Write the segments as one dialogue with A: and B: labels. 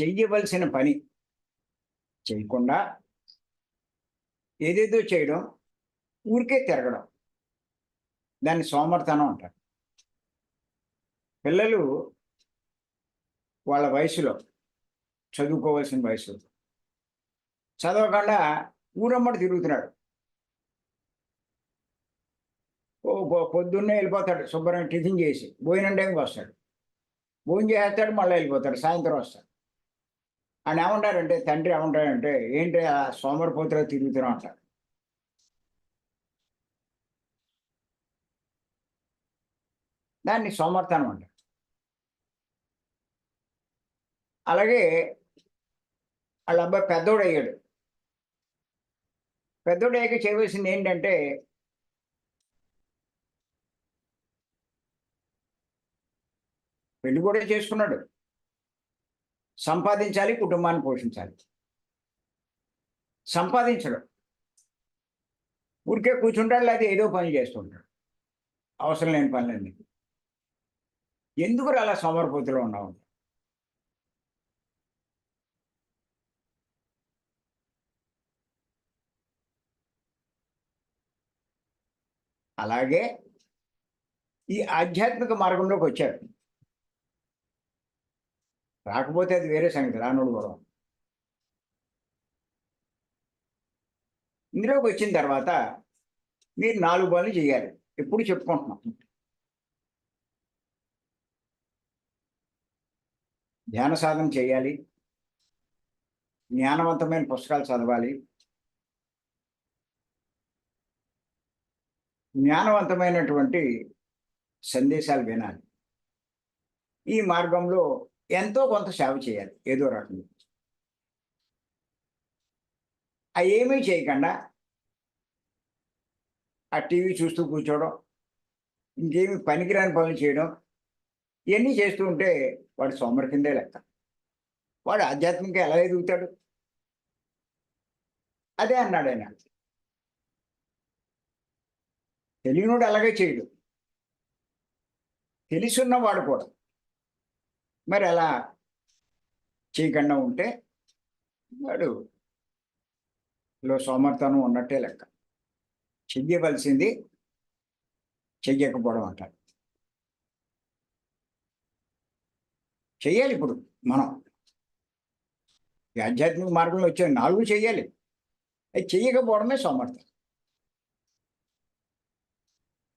A: చెయ్యవలసిన పని చేయకుండా ఏదేదో చేయడం ఊరికే తిరగడం. దాన్ని సోమర్తనం అంటారు. పిల్లలు వాళ్ళ వయసులో చదువుకోవాల్సిన వయసు చదవకుండా ఊరమ్మడి తిరుగుతున్నాడు ఓ పొద్దున్నే వెళ్ళిపోతాడు శుభ్రంగా టిఫిన్ చేసి భోజనం టైంకి వస్తాడు. భోజనం చేస్తాడు మళ్ళీ వెళ్ళిపోతాడు సాయంత్రం వస్తాడు. ఆయన ఏమంటారంటే తండ్రి ఏమంటాడంటే ఏంటి ఆ సోమరిపోతులో తిరుగుతున్నాం అంటారు దాన్ని సోమర్థనం అంటారు. అలాగే వాళ్ళ అబ్బాయి పెద్దోడు అయ్యాడు పెద్దోడు అయ్యాక చేయవలసింది ఏంటంటే పెళ్ళి కూడా చేసుకున్నాడు. సంపాదించాలి కుటుంబాన్ని పోషించాలి. సంపాదించడం. ఊరికే కూర్చుంటాడు లేదా ఏదో పని చేస్తుంటాడు అవసరం లేని పనులన్నీ ఎందుకు అలా సోమరపోతులో ఉన్నావు? అలాగే ఈ ఆధ్యాత్మిక మార్గంలోకి వచ్చారు. రాకపోతే అది వేరే సంగతి రానుడు గొడవ. ఇందులోకి వచ్చిన తర్వాత మీరు నాలుగు పనులు చేయాలి. ఎప్పుడు చెప్పుకుంటున్నాం. ధ్యాన సాధన చేయాలి. జ్ఞానవంతమైన పుస్తకాలు చదవాలి. జ్ఞానవంతమైనటువంటి సందేశాలు వినాలి. ఈ మార్గంలో ఎంతో కొంత సేవ చేయాలి ఏదో రకంగా. అవి ఏమీ చేయకుండా ఆ టీవీ చూస్తూ కూర్చోవడం ఇంకేమి పనికిరాని పనులు చేయడం ఇవన్నీ చేస్తూ ఉంటే వాడు సోమరి కిందే లెక్క. వాడు ఆధ్యాత్మిక ఎలా ఎదుగుతాడు? అదే అన్నాడు ఆయన. తెలియనోడు అలాగే చేయడు. తెలిసున్నవాడు కూడా మరి అలా చేయకుండా ఉంటే వాడు లో సోమర్థనం ఉన్నట్టే లెక్క. చెయ్యవలసింది చెయ్యకపోవడం అంటారు చెయ్యాలి ఇప్పుడు మనం. ఈ ఆధ్యాత్మిక మార్గంలో వచ్చే నాలుగు చెయ్యాలి. అది చెయ్యకపోవడమే సోమర్థం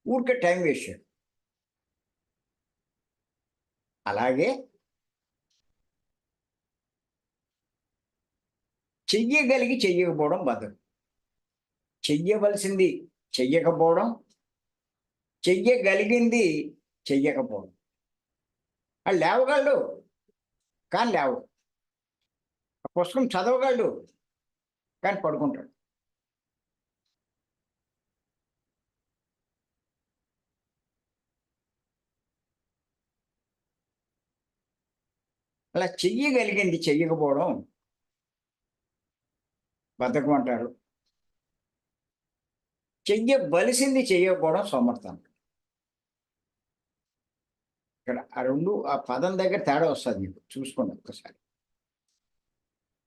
A: ఊరికే టైం వేస్ట్ అలాగే చెయ్యగలిగి చెయ్యకపోవడం బద్దం చెయ్యవలసింది చెయ్యకపోవడం చెయ్యగలిగింది చెయ్యకపోవడం. వాళ్ళు లేవగలడు కానీ లేవు ఆ పుస్తకం చదవగలడు కానీ పడుకుంటాడు. అలా చెయ్యగలిగింది చెయ్యకపోవడం బద్ధకం అంటారు చెయ్యవలసింది చెయ్యకపోవడం సమర్థం. ఇక్కడ ఆ రెండు ఆ పదం దగ్గర తేడా వస్తుంది మీకు చూసుకోండి ఒక్కసారి.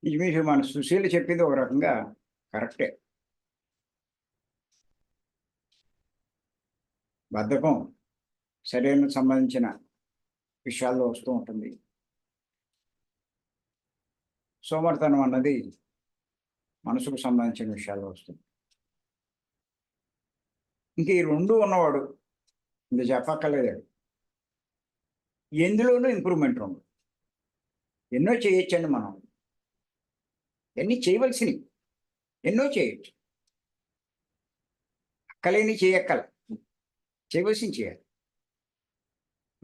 A: ఇది మీరు మన సుశీల చెప్పింది ఒక రకంగా కరెక్టే. బద్ధకం శరీరం సంబంధించిన విషయాల్లో వస్తూ ఉంటుంది. సోమర్తనం అన్నది మనసుకు సంబంధించిన విషయాలు వస్తుంది ఇంక ఈ రెండు ఉన్నవాడు ఇంక చెప్పక్కర్లేదు ఎందులోనూ ఇంప్రూవ్మెంట్ ఉండదు. ఎన్నో చేయొచ్చండి మనం. ఎన్ని చేయవలసినవి. ఎన్నో చేయొచ్చు. అక్కలేని చేయక్కల. చేయవలసింది చేయాలి.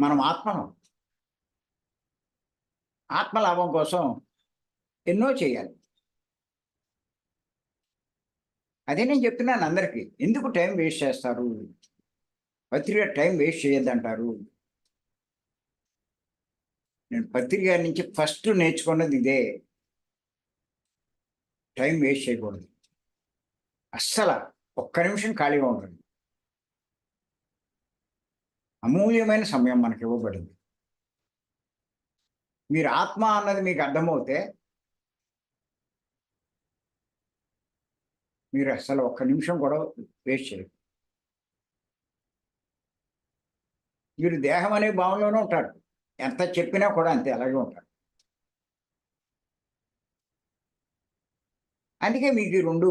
A: మనం ఆత్మలం. ఆత్మలాభం కోసం ఎన్నో చేయాలి. అదే నేను చెప్తున్నాను అందరికీ. ఎందుకు టైం వేస్ట్ చేస్తారు? పత్రిక టైం వేస్ట్ చేయొద్దంటారు? నేను పత్రిక నుంచి ఫస్ట్ నేర్చుకున్నది ఇదే. టైం వేస్ట్ చేయకూడదు. అస్సలు ఒక్క నిమిషం ఖాళీగా ఉండదు అమూల్యమైన సమయం మనకి ఇవ్వబడింది. మీరు ఆత్మ అన్నది మీకు అర్థమవుతే మీరు అసలు ఒక్క నిమిషం కూడా వేస్ట్ చేయరు. మీరు దేహం అనే భావంలోనే ఉంటాడు. ఎంత చెప్పినా కూడా అంతే అలాగే ఉంటాడు. అందుకే మీకు ఈ రెండు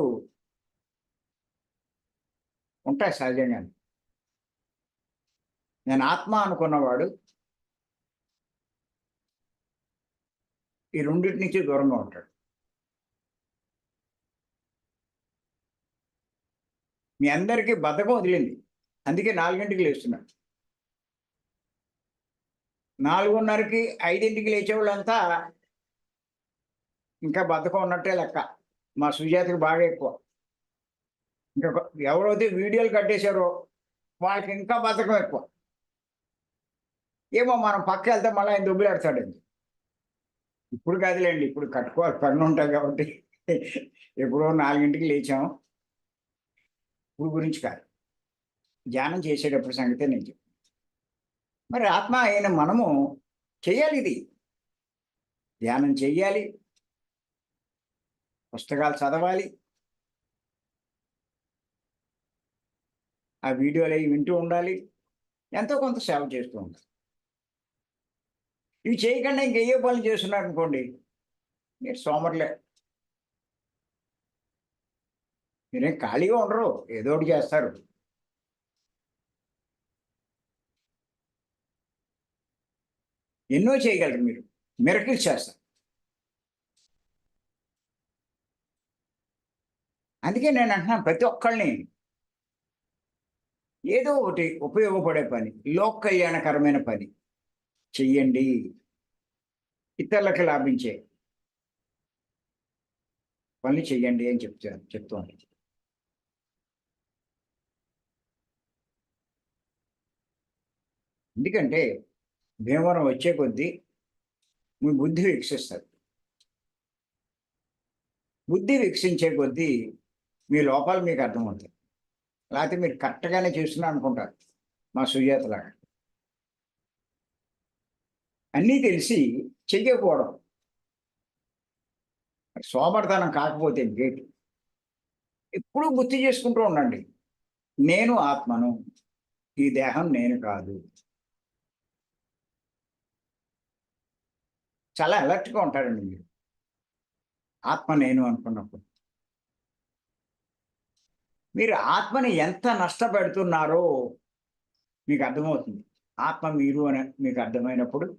A: ఉంటాయి సహజంగా నేను ఆత్మ అనుకున్నవాడు ఈ రెండింటి నుంచి దూరంగా ఉంటాడు. మీ అందరికీ బద్ధకం వదిలింది. అందుకే నాలుగింటికి లేస్తున్నాడు నాలుగున్నరకి ఐదింటికి లేచేవాళ్ళంతా ఇంకా బద్ధకం ఉన్నట్టే లెక్క. మా సుజాతకి బాగా ఎక్కువ. ఇంకా ఎవరైతే వీడియోలు కట్టేశారో వాళ్ళకి ఇంకా బద్ధకం ఎక్కువ. ఏమో మనం పక్క వెళ్తే మళ్ళీ ఆయన దుబ్బులాడతాడండి ఇప్పుడు కాదులేండి ఇప్పుడు కట్టుకోవాలి పన్ను ఉంటాయి కాబట్టి. ఎప్పుడో నాలుగింటికి లేచాం. ఇప్పుడు గురించి కాదు. ధ్యానం చేసేటప్పుడు సంగతే నేను చెప్పాను మరి ఆత్మ అయిన మనము చేయాలి ఇది. ధ్యానం చేయాలి పుస్తకాలు చదవాలి. ఆ వీడియోలు అవి వింటూ ఉండాలి. ఎంతో కొంత సేవ చేస్తూ ఉండాలి. ఇవి చేయకుండా ఇంకేయో పనులు చేస్తున్నారు అనుకోండి మీరు సోమరులే. మీరేం ఖాళీగా ఉండరు ఏదో ఒకటి చేస్తారు. ఎన్నో చేయగలరు మీరు మిరకిల్స్ చేస్తారు. అందుకే నేను అంటున్నాను ప్రతి ఒక్కళ్ళని ఏదో ఒకటి ఉపయోగపడే పని లోక్ కళ్యాణకరమైన పని చెయ్యండి. ఇతరులకు లాభించే పనులు చెయ్యండి అని చెప్తాను చెప్తాను ఎందుకంటే భీమవరం వచ్చే కొద్దీ మీ బుద్ధి వికసిస్తుంది బుద్ధి వికసించే కొద్దీ మీ లోపాలు మీకు అర్థమవుతాయి. లేకపోతే మీరు కరెక్ట్గానే చేస్తున్నా అనుకుంటారు మా సుజాతలాగా. అన్నీ తెలిసి చెయ్యకపోవడం సోమర్థనం కాకపోతే గేట్ ఎప్పుడూ గుర్తు చేసుకుంటూ ఉండండి. నేను ఆత్మను ఈ దేహం నేను కాదు. చాలా అలర్ట్గా ఉంటారండి మీరు. ఆత్మ నేను అనుకున్నప్పుడు. మీరు ఆత్మని ఎంత నష్టపెడుతున్నారో మీకు అర్థమవుతుంది. ఆత్మ మీరు అని మీకు అర్థమైనప్పుడు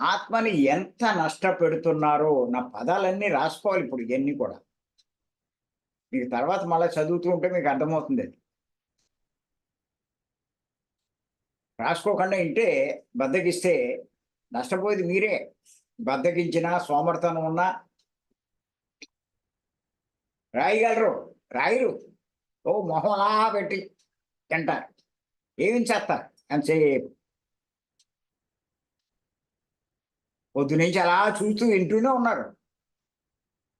A: ఆత్మని ఎంత నష్టపెడుతున్నారో నా పదాలన్నీ రాసుకోవాలి ఇప్పుడు ఇవన్నీ కూడా. మీకు తర్వాత మళ్ళీ చదువుతూ ఉంటే మీకు అర్థమవుతుంది. అది రాసుకోకుండా ఇంటే బద్దకిస్తే నష్టపోయేది మీరే. బద్దగించినా సోమర్థనం ఉన్నా రాయగలరు రాయరు. ఓ మొహంలా పెట్టి తింటారు. ఏం చేస్తారు? ఎంతసేపు? పొద్దు నుంచి అలా చూస్తూ వింటూనే ఉన్నారు.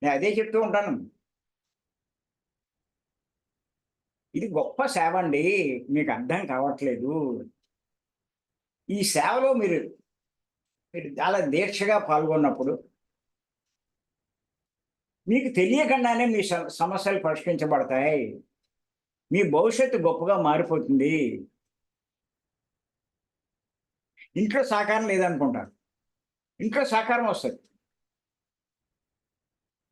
A: నేను అదే చెప్తూ ఉంటాను. ఇది గొప్ప సేవ అండి. మీకు అర్థం కావట్లేదు. ఈ సేవలో మీరు మీరు చాలా దీక్షగా పాల్గొన్నప్పుడు మీకు తెలియకుండానే మీ సమస్యలు పరిష్కరించబడతాయి. మీ భవిష్యత్తు గొప్పగా మారిపోతుంది. ఇంట్లో సహకారం లేదనుకుంటారు. ఇంట్లో సహకారం వస్తుంది.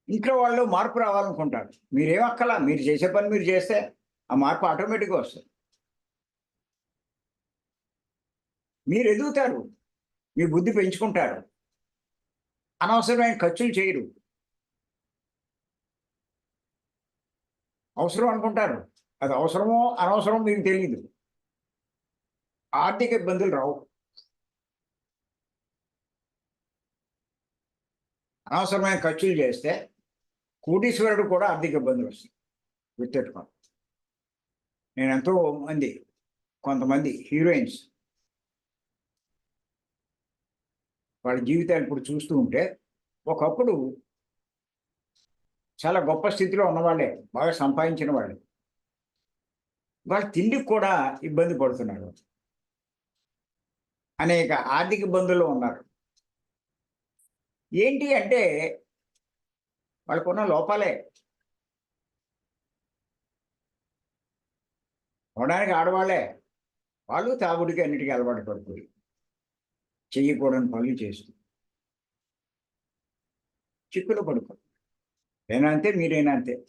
A: ఇంట్లో వాళ్ళు మార్పు రావాలనుకుంటారు. మీరేం అక్కలా మీరు చేసే పని మీరు చేస్తే ఆ మార్పు ఆటోమేటిక్గా వస్తుంది. మీరు ఎదుగుతారు మీ బుద్ధి పెంచుకుంటారు అనవసరమైన ఖర్చులు చేయరు అవసరం అనుకుంటారు. అది అవసరమో అనవసరమో మీకు తెలియదు ఆర్థిక ఇబ్బందులు రావు. అనవసరమైన ఖర్చులు చేస్తే కోటీశ్వరుడు కూడా ఆర్థిక ఇబ్బందులు వస్తాయి. గుర్తెట్టుకోండి నేను ఎంతో మంది కొంతమంది హీరోయిన్స్ వాళ్ళ జీవితాలు ఇప్పుడు చూస్తూ ఉంటే ఒకప్పుడు చాలా గొప్ప స్థితిలో ఉన్నవాళ్ళే బాగా సంపాదించిన వాళ్ళు. వాళ్ళు తిండికి కూడా ఇబ్బంది పడుతున్నారు. అనేక ఆర్థిక ఇబ్బందుల్లో ఉన్నారు. ఏంటి అంటే వాళ్ళకున్న లోపాలే. అవడానికి ఆడవాళ్ళే. వాళ్ళు తాగుడికి అన్నిటికీ అలవాటు పడిపోయి చెయ్యకూడని పనులు చేస్తుంది. చిక్కులు పడుకో. నేనా అంతే మీరైనా అంతే.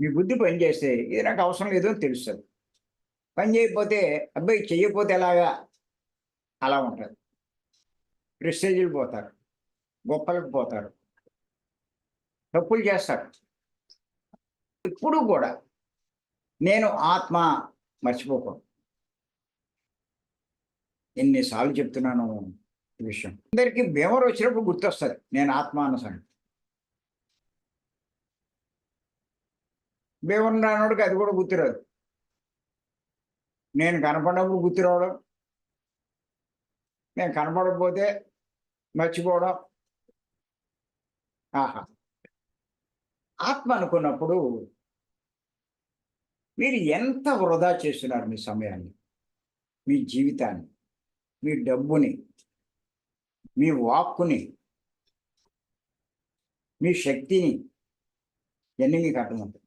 A: మీ బుద్ధి పని చేస్తే ఇది నాకు అవసరం లేదు అని తెలుస్తుంది. పని చేయకపోతే అబ్బాయి చెయ్యకపోతే ఎలాగా? అలా ఉంటుంది. ప్రెస్టేజీలు పోతారు. గొప్పలకు పోతారు. తప్పులు చేస్తారు. ఇప్పుడు కూడా నేను ఆత్మ మర్చిపోకూడదు. ఎన్నిసార్లు చెప్తున్నాను ఈ విషయం. అందరికీ బేమరు వచ్చినప్పుడు గుర్తొస్తుంది. నేను ఆత్మ అన్న సంగతి. బేమరు రానోడికి అది కూడా గుర్తురాదు. నేను కనపడినప్పుడు గుర్తురావడం నేను కనపడకపోతే మర్చిపోవడం. ఆహా. ఆత్మ అనుకున్నప్పుడు మీరు ఎంత వృధా చేస్తున్నారు మీ సమయాన్ని మీ జీవితాన్ని? మీ డబ్బుని మీ వాక్కుని మీ శక్తిని ఇవన్నీ మీకు అర్థమవుతాయి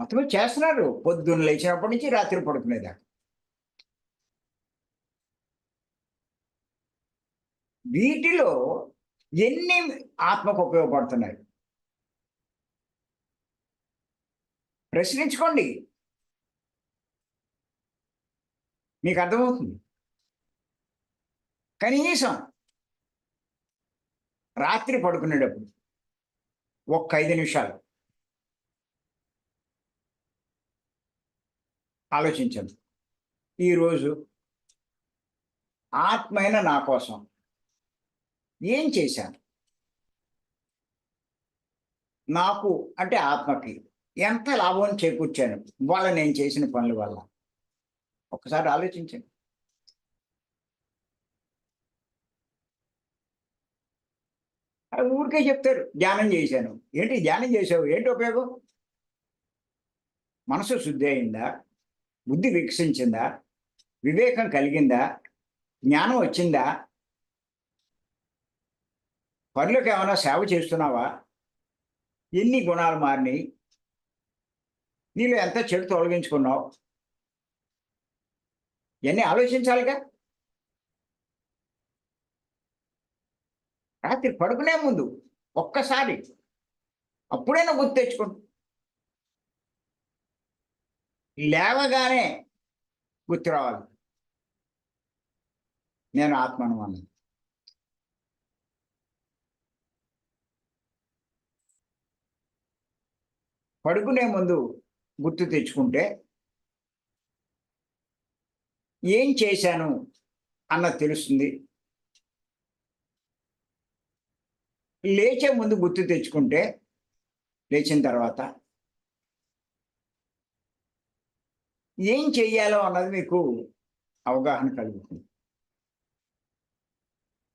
A: మొత్తం చేస్తున్నారు. పొద్దున్న లేచినప్పటి నుంచి రాత్రి పడుకునేదాకా. వీటిలో ఎన్ని ఆత్మకు ఉపయోగపడుతున్నాయి? ప్రశ్నించుకోండి. మీకు అర్థమవుతుంది కనీసం రాత్రి పడుకునేటప్పుడు ఒక్క ఐదు నిమిషాలు ఆలోచించండి. ఈరోజు ఆత్మైన నా కోసం ఏం చేశాను? నాకు అంటే ఆత్మకి ఎంత లాభం చేకూర్చాను? వాళ్ళ నేను చేసిన పనుల వల్ల. ఒకసారి ఆలోచించండి. అది ఊరికే చెప్తారు ధ్యానం చేశాను. ఏంటి ధ్యానం చేసావు ఏంటి ఉపయోగం? మనసు శుద్ధి అయిందా? బుద్ధి వికసించిందా? వివేకం కలిగిందా? జ్ఞానం వచ్చిందా? పనులకు ఏమైనా సేవ చేస్తున్నావా? ఎన్ని గుణాలు మారినాయి? నీలో ఎంత చెడు తొలగించుకున్నావు? ఇవన్నీ ఆలోచించాలిగా? రాత్రి పడుకునే ముందు ఒక్కసారి అప్పుడైనా గుర్తు తెచ్చుకోండి. లేవగానే గుర్తు రావాలి. నేను ఆత్మను అన్నది పడుకునే ముందు గుర్తు తెచ్చుకుంటే ఏం చేశాను అన్నది తెలుస్తుంది. లేచే ముందు గుర్తు తెచ్చుకుంటే లేచిన తర్వాత ఏం చెయ్యాలో అన్నది మీకు అవగాహన కలుగుతుంది.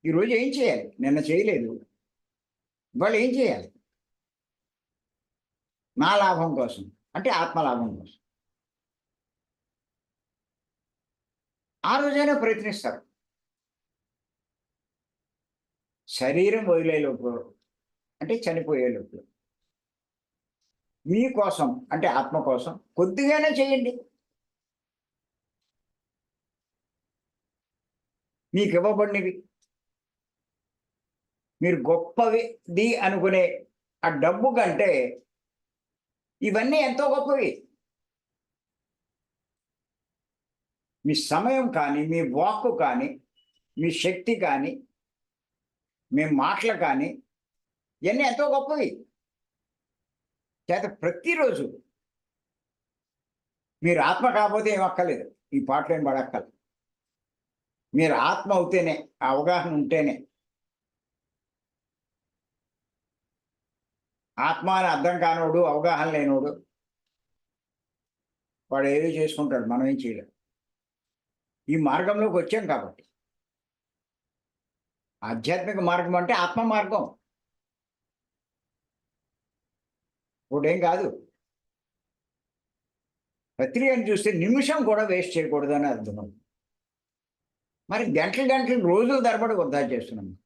A: ఈరోజు ఏం చేయాలి? నిన్న చేయలేదు. ఇవాళ ఏం చేయాలి? నా లాభం కోసం అంటే ఆత్మలాభం కోసం. ఆ రోజైనా ప్రయత్నిస్తారు. శరీరం వదిలేలోపు అంటే చనిపోయేలోపు మీకోసం అంటే ఆత్మ కోసం కొద్దిగానే చేయండి. మీకు ఇవ్వబడినవి. మీరు గొప్పది అనుకునే ఆ డబ్బు కంటే ఇవన్నీ ఎంతో గొప్పవి. మీ సమయం కానీ మీ వాక్కు కానీ మీ శక్తి కానీ మీ మాటలు కానీ ఇవన్నీ ఎంతో గొప్పవి. చేత ప్రతిరోజు మీరు ఆత్మ కాకపోతే ఏం అక్కర్లేదు. ఈ పాటలు ఏం పడక్కర్లేదు. మీరు ఆత్మ అవుతేనే అవగాహన ఉంటేనే ఆత్మ అని అర్థం కానోడు అవగాహన లేనోడు వాడు ఏదో చేసుకుంటాడు మనం ఏం చేయలేం. ఈ మార్గంలోకి వచ్చాం కాబట్టి. ఆధ్యాత్మిక మార్గం అంటే ఆత్మ మార్గం ఇప్పుడేం కాదు. ప్రక్రియను చూస్తే నిమిషం కూడా వేస్ట్ చేయకూడదని అర్థం. మరి గంటలు గంటలు రోజుల తరబడి వృధా చేస్తున్నాం.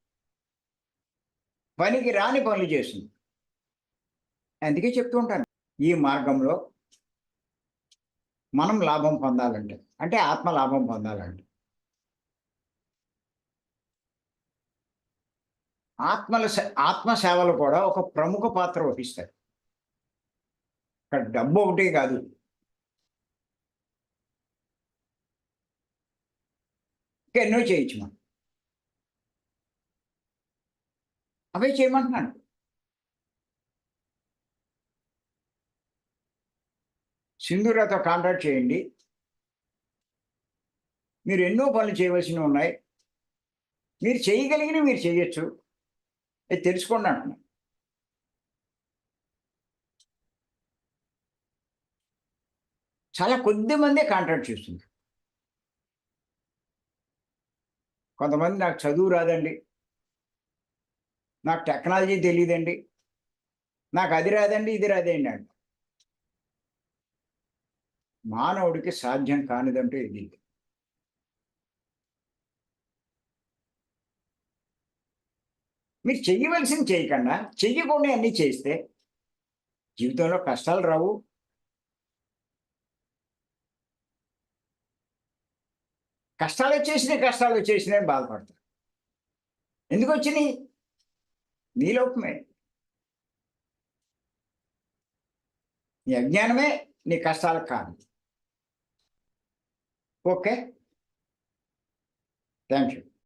A: పనికి రాని పనులు చేస్తుంది అందుకే చెప్తూ ఉంటాను. ఈ మార్గంలో మనం లాభం పొందాలంటే అంటే ఆత్మ లాభం పొందాలంటే ఆత్మల సే- ఆత్మ సేవలు కూడా ఒక ప్రముఖ పాత్ర వహిస్తాయి. ఇక్కడ డబ్బు ఒకటే కాదు. ఎన్నో చేయొచ్చు మనం. అవే చేయమంటున్నాను. సింధూరతో కాంటాక్ట్ చేయండి. మీరు ఎన్నో పనులు చేయవలసినవి ఉన్నాయి. మీరు చేయగలిగిన మీరు చేయొచ్చు. అది తెలుసుకోండి అంటున్నాను చాలా కొద్ది మందే కాంటాక్ట్ చేస్తుంది కొంతమంది నాకు చదువు రాదండి. నాకు టెక్నాలజీ తెలియదండి. నాకు అది రాదండి ఇది రాదండి అంట మానవుడికి సాధ్యం కానిదంటే ఇది మీరు చెయ్యవలసింది చేయకుండా చెయ్యకుండా అన్నీ చేస్తే జీవితంలో కష్టాలు రావు. కష్టాలు వచ్చేసినాయి కష్టాలు వచ్చేసినాయి బాధపడతారు. ఎందుకు వచ్చినాయి? నీ లోపమే. నీ అజ్ఞానమే నీ కష్టాలకు కారణం. Okay? Thank you.